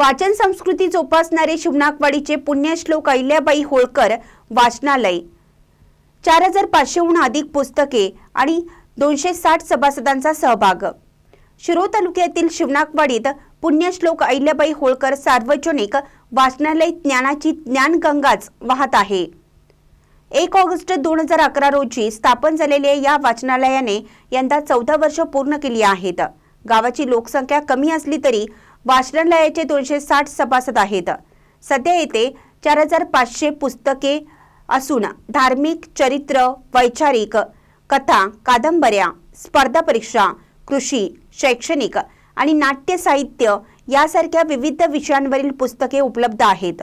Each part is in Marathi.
वाचन संस्कृती जोपासणारे शिवनाकवाडीचे पुण्यश्लोक अहिल्याबाई होळकर वाचनालय. चार हजार पाचशेहून अधिक पुस्तके आणि दोनशे साठ सभासदांचा सहभाग. शिरो तालुक्यातील शिवनाकवाडीत पुण्यश्लोक अहिल्याबाई होळकर सार्वजनिक वाचनालय ज्ञानाची ज्ञानगंगाच वाहत आहे. एक ऑगस्ट दोन हजार अकरा रोजी स्थापन झालेल्या या वाचनालयाने यंदा चौदा वर्ष पूर्ण केली आहेत. गावाची लोकसंख्या कमी असली तरी वाचनालयाचे दोनशे साठ सभासद आहेत. सध्या येथे चार हजार पाचशे पुस्तके असून धार्मिक चरित्र वैचारिक कथा कादंबऱ्या स्पर्धा परीक्षा कृषी शैक्षणिक आणि नाट्य साहित्य यासारख्या विविध विषयांवरील पुस्तके उपलब्ध आहेत.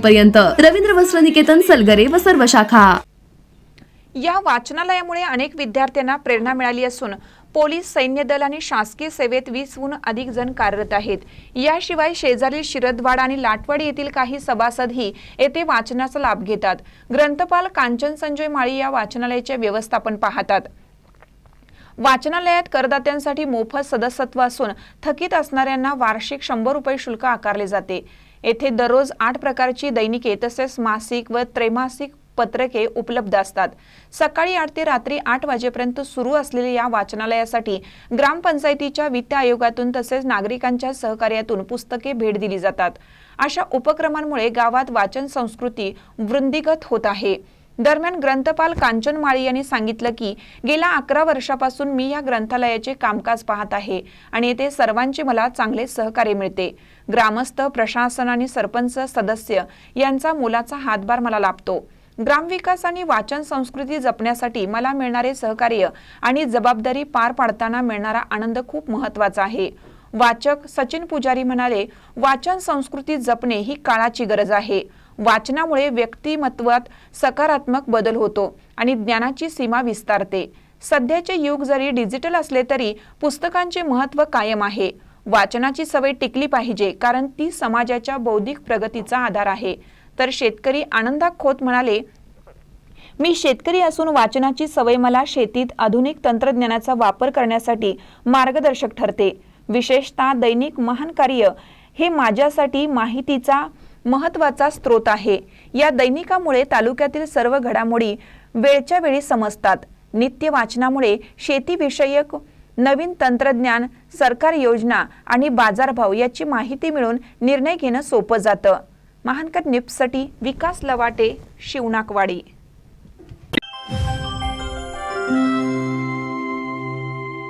पर्यंत रवींद्र वस्त्र निकेतन सलगरे व सर्व शाखा. या वाचनालयामुळे अनेक विद्यार्थ्यांना प्रेरणा मिळाली असून पोलीस सैन्य दल आणि शासकीय सेवेत वीसहून अधिक जण कार्यरत आहेत. याशिवाय शेजारील शिरदवाड आणि लाटवाडी येथील काही सभासदही येथे वाचनाचा लाभ घेतात. ग्रंथपाल कांचन संजय माळी या वाचनालयाचे व्यवस्थापन पाहतात. वाचनालयात करदात्यांसाठी मोफत सदस्यत्व असून थकीत असणाऱ्यांना वार्षिक शंभर रुपये शुल्क आकारले जाते. येथे दररोज आठ प्रकारची दैनिके तसेच मासिक व त्रैमासिक पत्रके उपलब्ध असतात. सकाळी आठ ते रात्री आठ वाजेपर्यंत सुरू असलेल्या या वाचनालयासाठी ग्रामपंचायतीच्या वित्त आयोगातून तसेच नागरिकांच्या सहकार्यातून पुस्तके भेट दिली जातात. अशा उपक्रमांमुळे गावात वाचन संस्कृती वृद्धिगत होत आहे. दरम्यान ग्रंथपाल कांचन माळी यांनी सांगितलं की गेल्या अकरा वर्षापासून मी या ग्रंथालयाचे कामकाज पाहत आहे आणि येथे सर्वांचे मला चांगले सहकार्य मिळते. ग्रामस्थ प्रशासन आणि सरपंच सदस्य यांचा मोलाचा हातभार मला लाभतो. ग्रामविकास आणि वाचन संस्कृती जपण्यासाठी मला मिळणारे सहकार्य आणि जबाबदारी पार पाडताना मिळणारा आनंद खूप महत्त्वाचा आहे. वाचक सचिन पुजारी म्हणाले वाचन संस्कृती जपणे ही काळाची गरज आहे. वाचनामुळे व्यक्तिमत्वात सकारात्मक बदल होतो आणि ज्ञानाची सीमा विस्तारते. सध्याचे युग जरी डिजिटल असले तरी पुस्तकांचे महत्त्व कायम आहे. वाचनाची सवय टिकली पाहिजे कारण ती समाजाच्या बौद्धिक प्रगतीचा आधार आहे. तर शेतकरी आनंदा खोत म्हणाले मी शेतकरी असून वाचनाची सवय मला शेतीत आधुनिक तंत्रज्ञानाचा वापर करण्यासाठी मार्गदर्शक ठरते. विशेषतः दैनिक महान कार्य हे माझ्यासाठी माहितीचा महत्त्वाचा स्रोत आहे. या दैनिकामुळे तालुक्यातील सर्व घडामोडी वेळच्या वेळी समजतात. नित्य वाचनामुळे शेतीविषयक नवीन तंत्रज्ञान सरकार योजना आणि बाजारभाव याची माहिती मिळून निर्णय घेणं सोपं जातं. महानकर निप्ससाठी विकास लवाटे शिवनाकवाडी.